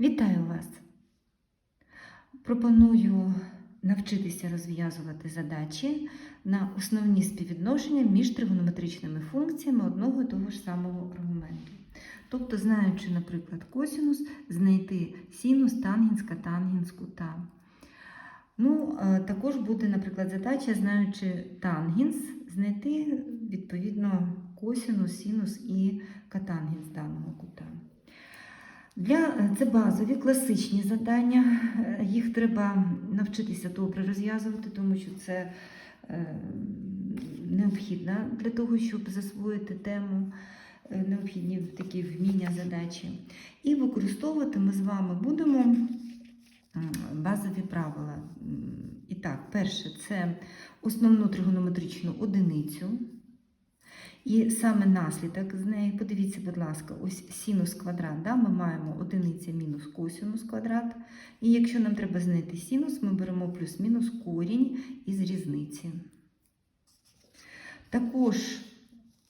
Вітаю вас! Пропоную навчитися розв'язувати задачі на основні співвідношення між тригонометричними функціями одного і того ж самого аргументу. Тобто, знаючи, наприклад, косінус, знайти синус, тангенс, катангенс кута. Ну, е, також буде, наприклад, задача, знаючи тангенс, знайти відповідно косінус, синус і катангенс даного кута. Для е, це базові класичні завдання. Е, Їх треба навчитися добре розв'язувати, тому що це е, необхідно для того, щоб засвоїти тему, необхідні такі вміння задачі. І використовувати ми з вами будемо базові правила. І так, перше це основну тригонометричну одиницю. І саме наслідок з неї, подивіться, будь ласка, ось синус квадрат. Да? Ми маємо одиниця мінус косинус квадрат. І якщо нам треба знайти синус, ми беремо плюс-мінус корінь із різниці. Також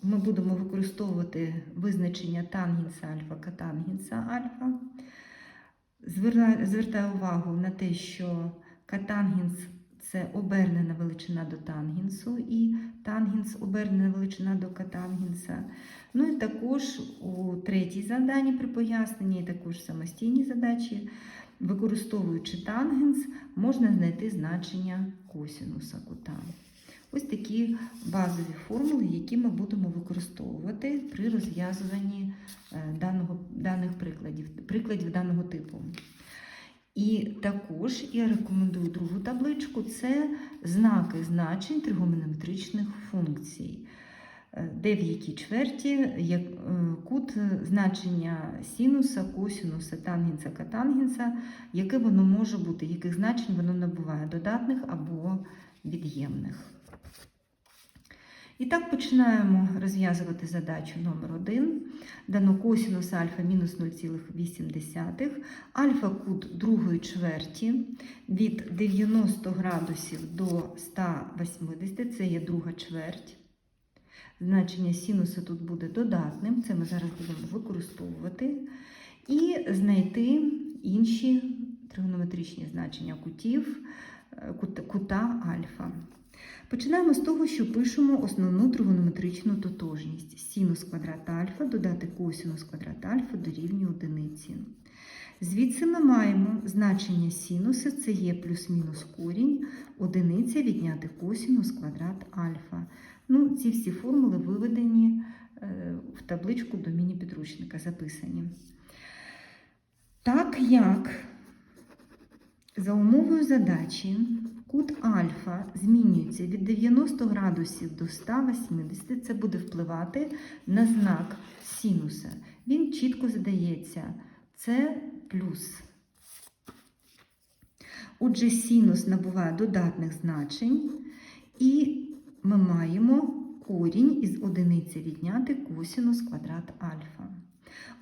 ми будемо використовувати визначення тангенса альфа, катангенса альфа. Звертаю увагу на те, що катангенс це обернена величина до тангенсу, і тангенс обернена величина до катангенса. Ну і також у третій заданні при поясненні, і також самостійній задачі, використовуючи тангенс, можна знайти значення косінуса кута. Ось такі базові формули, які ми будемо використовувати при розв'язуванні е, даних прикладів, прикладів даного типу. І також я рекомендую другу табличку це знаки значень тригонометричних функцій. Е, Де чверті як е, кут значення синуса, косінуса, тангенса, катангенса, яке воно може бути, яких значень воно набуває додатних або від'ємних. І так починаємо розв'язувати задачу номер 1 Дано косінус альфа мінус 0,8, альфа кут другої чверті від 90 градусів до 180, це є друга чверть. Значення синуса тут буде додатним, це ми зараз будемо використовувати. І знайти інші тригонометричні значення кутів, е, кута альфа. Починаємо з того, що пишемо основну тригонометричну тотожність. Синус квадрат альфа додати косинус квадрат альфа дорівнює одиниці. Звідси ми маємо значення синуса, це є плюс-мінус корінь, одиниця відняти косинус квадрат альфа. Ну, ці всі формули виведені е, в табличку до міні-підручника записані. Так як за умовою задачі кут альфа змінюється від 90 градусів до 180, це буде впливати на знак синуса. Він чітко задається. Це плюс. Отже, синус набуває додатних значень, і ми маємо корінь із одиниці відняти косинус квадрат альфа.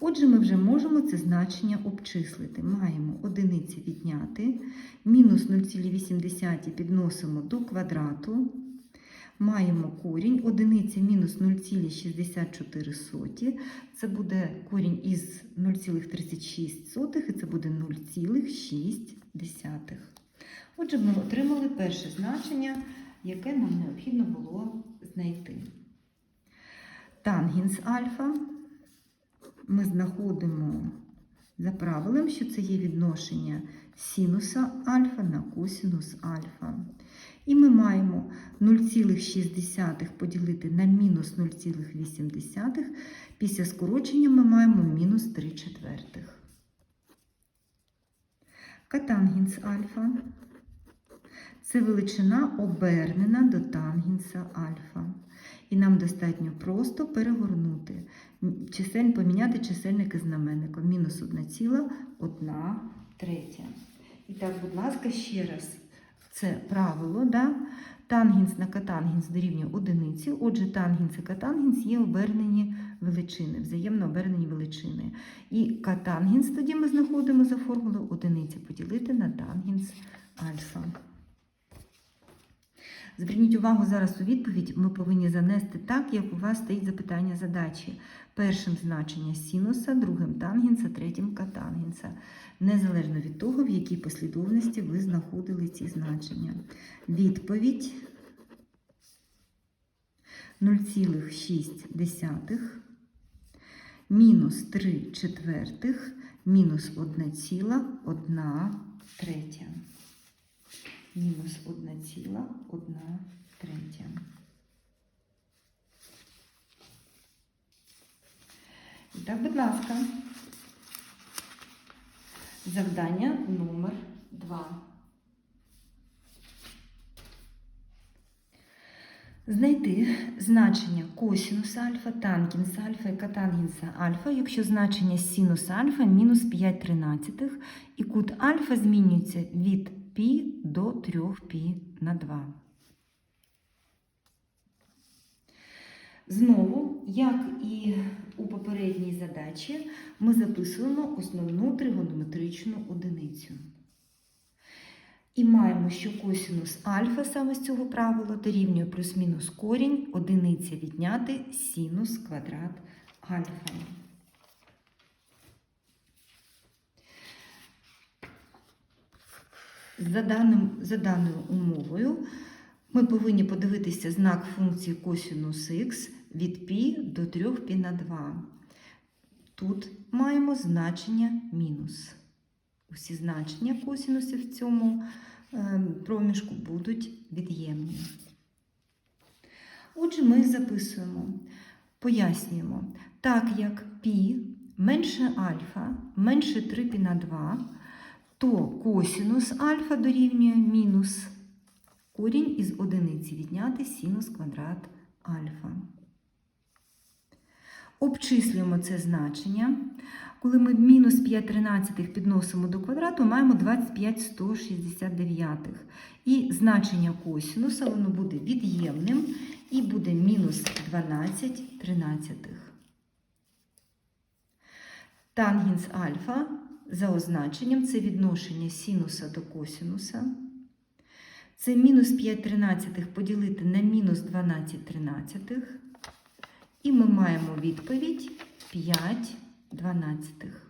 Отже, ми вже можемо це значення обчислити. Маємо одиниці відняти, мінус 0,8 підносимо до квадрату. Маємо корінь, одиниця мінус 0,64. Це буде корінь із 0,36 і це буде 0,6. Отже, ми отримали перше значення, яке нам необхідно було знайти. Тангенс альфа ми знаходимо за правилом, що це є відношення синуса альфа на косинус альфа. І ми маємо 0,6 поділити на мінус 0,8. Після скорочення ми маємо мінус 3 четвертих. Катангенс альфа це величина обернена до тангенса альфа. І нам достатньо просто перегорнути, чисель, поміняти чисельник із знаменником. Мінус 1,1 третя. І так, будь ласка, ще раз. Це правило, да? тангенс на катангенс дорівнює одиниці. Отже, тангенс і катангенс є обернені величини, взаємно обернені величини. І катангенс тоді ми знаходимо за формулою одиниця поділити на тангенс альфа. Зверніть увагу зараз у відповідь. Ми повинні занести так, як у вас стоїть запитання задачі. Першим значення синуса, другим тангенса, третім катангенса. Незалежно від того, в якій послідовності ви знаходили ці значення. Відповідь 0,6 мінус 3 четвертих мінус 1,1 третя. Мінус 1,1 третя. І так, будь ласка, завдання номер 2. Знайти значення косінуса альфа, тангенса альфа і катангенса альфа, якщо значення синуса альфа мінус 5 тринадцятих, і кут альфа змінюється від π до 3π на 2. Знову, як і у попередній задачі, ми записуємо основну тригонометричну одиницю. І маємо, що косинус альфа саме з цього правила дорівнює плюс-мінус корінь одиниця відняти синус квадрат альфа. За, даним, за даною умовою ми повинні подивитися знак функції косинус х від π до 3π на 2. Тут маємо значення мінус. Усі значення косинусів в цьому е, проміжку будуть від'ємні. Отже, ми записуємо, пояснюємо, так як π менше альфа, менше 3π на 2, то косинус альфа дорівнює мінус корінь із одиниці відняти синус квадрат альфа. Обчислюємо це значення. Коли ми мінус 5 тринадцятих підносимо до квадрату, маємо 25 169. І значення косинуса воно буде від'ємним і буде мінус 12 тринадцятих. Тангенс альфа за означенням це відношення синуса до косинуса. Це мінус 5 тринадцятих поділити на мінус 12 тринадцятих. І ми маємо відповідь 5 дванадцятих.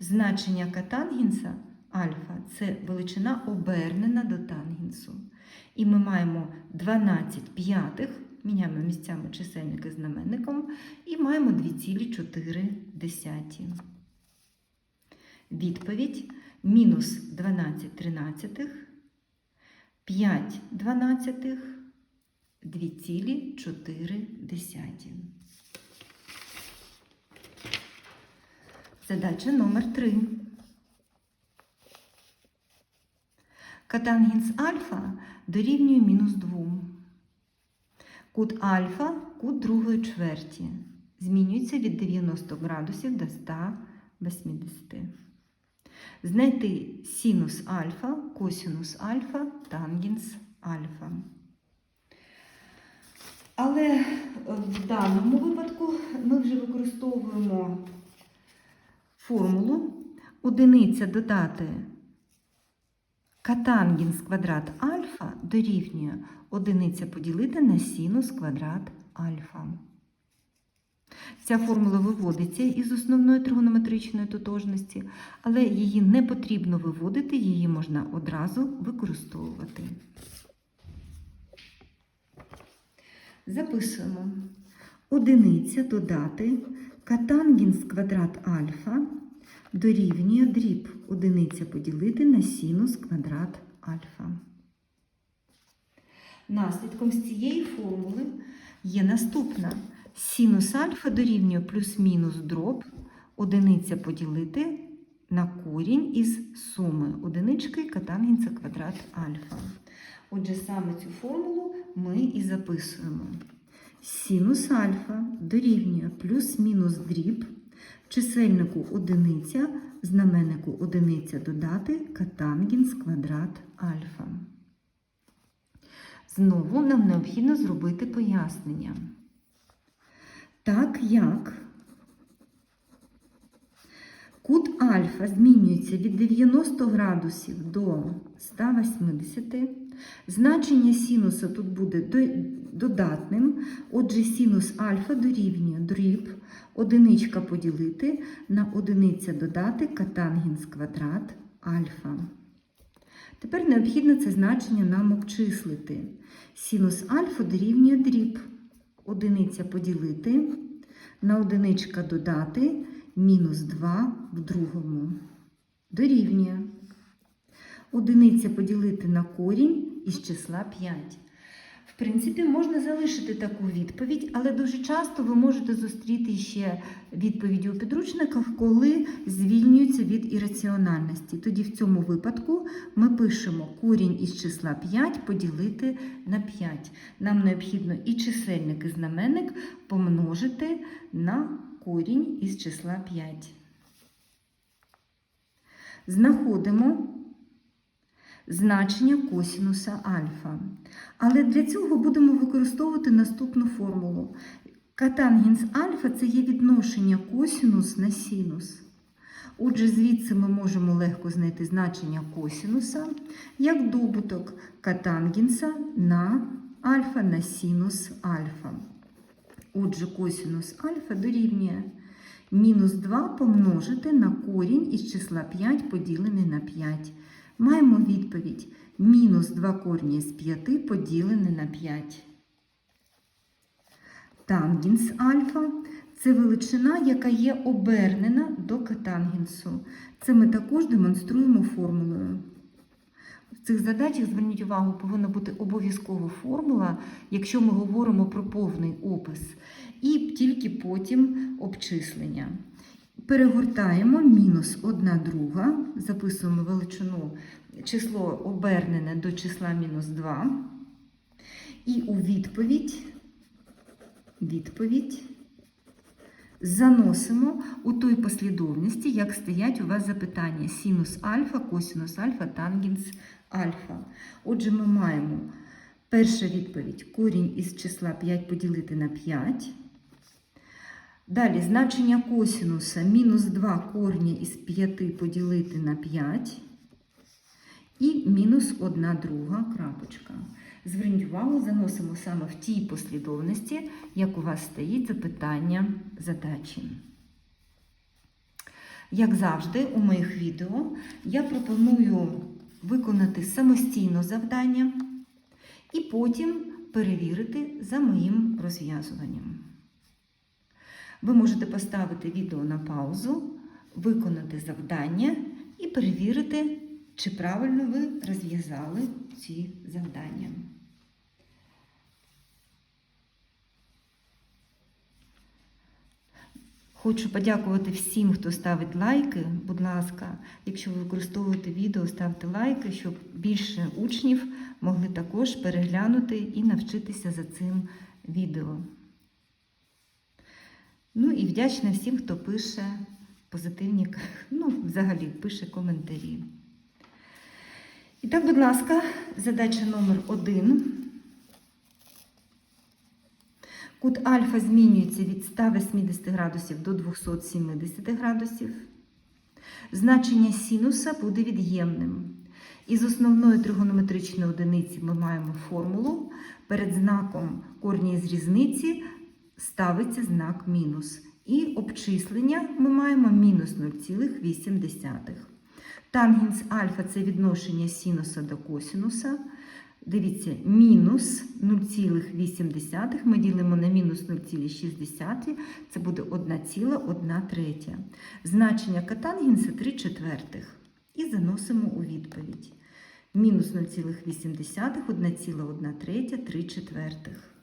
Значення катангенса альфа це величина обернена до тангенсу. І ми маємо 12 п'ятих, міняємо місцями чисельник і знаменником, і маємо 2,4. Відповідь мінус 12 тринадцятих, 5 дванадцятих, 2,4. Задача номер 3. Катангенс альфа дорівнює мінус 2. Кут альфа кут другої чверті. Змінюється від 90 градусів до 180. Знайти синус альфа, косинус альфа, тангенс альфа. Але в даному випадку ми вже використовуємо формулу одиниця додати катангенс квадрат альфа дорівнює одиниця поділити на синус квадрат альфа. Ця формула виводиться із основної тригонометричної тотожності, але її не потрібно виводити, її можна одразу використовувати. Записуємо. Одиниця додати катангенс квадрат альфа дорівнює дріб одиниця поділити на синус квадрат альфа. Наслідком з цієї формули є наступна. Синус альфа дорівнює плюс-мінус дроб одиниця поділити на корінь із суми одинички катангенса квадрат альфа. Отже, саме цю формулу ми і записуємо. Синус альфа дорівнює плюс-мінус дріб чисельнику одиниця, знаменнику одиниця додати катангенс квадрат альфа. Знову нам необхідно зробити пояснення. Так як кут альфа змінюється від 90 градусів до 180, Значення синуса тут буде додатним. Отже, синус альфа дорівнює дріб, одиничка поділити на одиниця додати катангенс квадрат альфа. Тепер необхідно це значення нам обчислити. Синус альфа дорівнює дріб. Одиниця поділити на одиничка додати мінус 2 в другому. Дорівнює. Одиниця поділити на корінь із числа 5. В принципі, можна залишити таку відповідь, але дуже часто ви можете зустріти ще відповіді у підручниках, коли звільнюються від ірраціональності. Тоді в цьому випадку ми пишемо корінь із числа 5 поділити на 5. Нам необхідно і чисельник, і знаменник помножити на корінь із числа 5. Знаходимо значення косінуса альфа. Але для цього будемо використовувати наступну формулу. Катангенс альфа це є відношення косінус на синус. Отже, звідси ми можемо легко знайти значення косінуса як добуток катангенса на альфа на синус альфа. Отже, косінус альфа дорівнює мінус 2 помножити на корінь із числа 5 поділений на 5. Маємо відповідь мінус 2 корні з 5 поділене на 5. Тангенс альфа це величина, яка є обернена до катангенсу. Це ми також демонструємо формулою. В цих задачах, зверніть увагу, повинна бути обов'язкова формула, якщо ми говоримо про повний опис, і тільки потім обчислення. Перегортаємо мінус 1 друга, записуємо величину число обернене до числа мінус 2. І у відповідь, відповідь заносимо у той послідовності, як стоять у вас запитання: синус альфа, косинус альфа, тангенс альфа. Отже, ми маємо перша відповідь корінь із числа 5 поділити на 5. Далі значення косінуса мінус 2 корня із 5 поділити на 5. І мінус 1 друга крапочка. Зверніть увагу, заносимо саме в тій послідовності, як у вас стоїть запитання задачі. Як завжди, у моїх відео я пропоную виконати самостійно завдання і потім перевірити за моїм розв'язуванням. Ви можете поставити відео на паузу, виконати завдання і перевірити, чи правильно ви розв'язали ці завдання. Хочу подякувати всім, хто ставить лайки. Будь ласка, якщо ви використовуєте відео, ставте лайки, щоб більше учнів могли також переглянути і навчитися за цим відео. Ну і вдячна всім, хто пише позитивні, ну, взагалі пише коментарі. І так, будь ласка, задача номер один. Кут альфа змінюється від 180 градусів до 270 градусів. Значення синуса буде від'ємним. Із основної тригонометричної одиниці ми маємо формулу. Перед знаком корні з різниці ставиться знак мінус. І обчислення ми маємо мінус 0,8. Тангенс альфа це відношення синуса до косинуса. Дивіться, мінус 0,8 ми ділимо на мінус 0,6, це буде 1,1 третя. Значення катангенса 3 четвертих. І заносимо у відповідь. Мінус 0,8, 1,1 третя, 3 четвертих.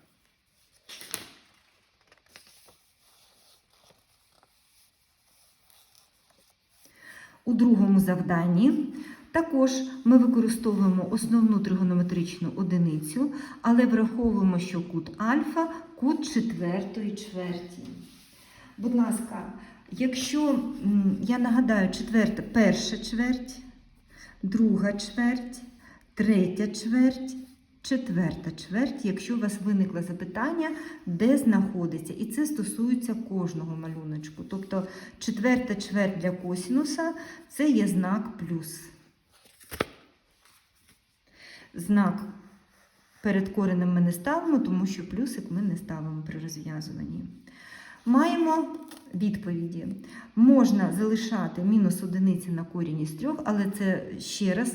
У другому завданні також ми використовуємо основну тригонометричну одиницю, але враховуємо, що кут альфа кут четвертої чверті. Будь ласка, якщо я нагадаю, четверта перша чверть, друга чверть, третя чверть, четверта чверть, якщо у вас виникло запитання, де знаходиться, і це стосується кожного малюночку. Тобто четверта чверть для косінуса це є знак плюс. Знак перед коренем ми не ставимо, тому що плюсик ми не ставимо при розв'язуванні. Маємо відповіді. Можна залишати мінус одиниці на корінь із трьох, але це ще раз,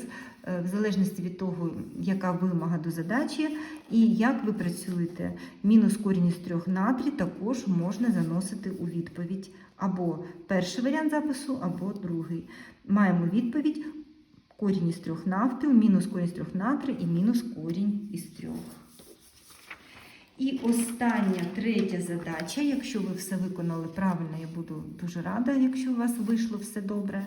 в залежності від того, яка вимога до задачі і як ви працюєте. Мінус корінь із трьох натрій також можна заносити у відповідь. Або перший варіант запису, або другий. Маємо відповідь корінь із трьох навпіл, мінус корінь з трьох натрій і мінус корінь із трьох. І остання третя задача. Якщо ви все виконали правильно, я буду дуже рада, якщо у вас вийшло все добре.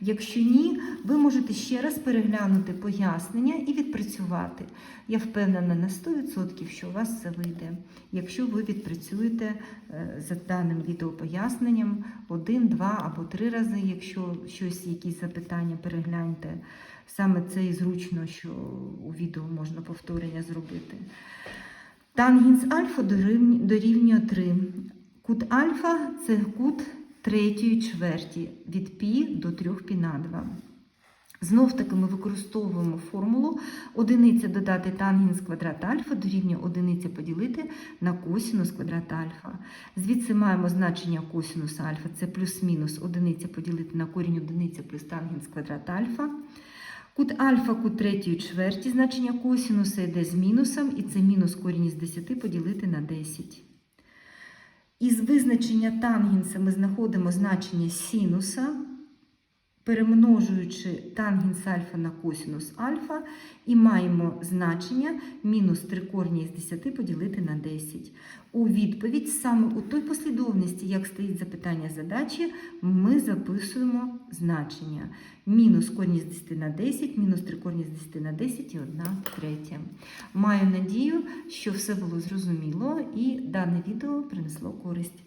Якщо ні, ви можете ще раз переглянути пояснення і відпрацювати. Я впевнена на 100%, що у вас все вийде. Якщо ви відпрацюєте е, за даним відеопоясненням один, два або три рази, якщо щось, якісь запитання перегляньте. Саме це і зручно, що у відео можна повторення зробити. Тангенс альфа дорівнює- дорівнює 3. Кут альфа це кут третьої чверті від пі до 3 пі на 2. Знов таки ми використовуємо формулу одиниця додати тангенс квадрат альфа дорівнює одиниця поділити на косінус квадрат альфа. Звідси маємо значення косінус альфа, це плюс-мінус одиниця поділити на корінь одиниця плюс тангенс квадрат альфа. Кут альфа, кут третьої чверті, значення косінуса йде з мінусом, і це мінус корінь із 10 поділити на 10. Із визначення тангенса ми знаходимо значення синуса, перемножуючи тангенс альфа на косінус альфа, і маємо значення мінус 3 корні із 10 поділити на 10. У відповідь саме у той послідовності, як стоїть запитання задачі, ми записуємо значення. Мінус корні з 10 на 10, мінус 3 корні з 10 на 10 і 1 третя. Маю надію, що все було зрозуміло і дане відео принесло користь.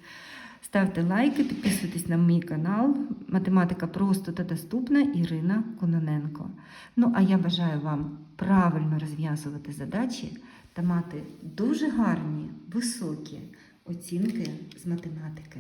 Ставте лайки, підписуйтесь на мій канал. Математика просто та доступна Ірина Кононенко. Ну, а я бажаю вам правильно розв'язувати задачі та мати дуже гарні, високі оцінки з математики.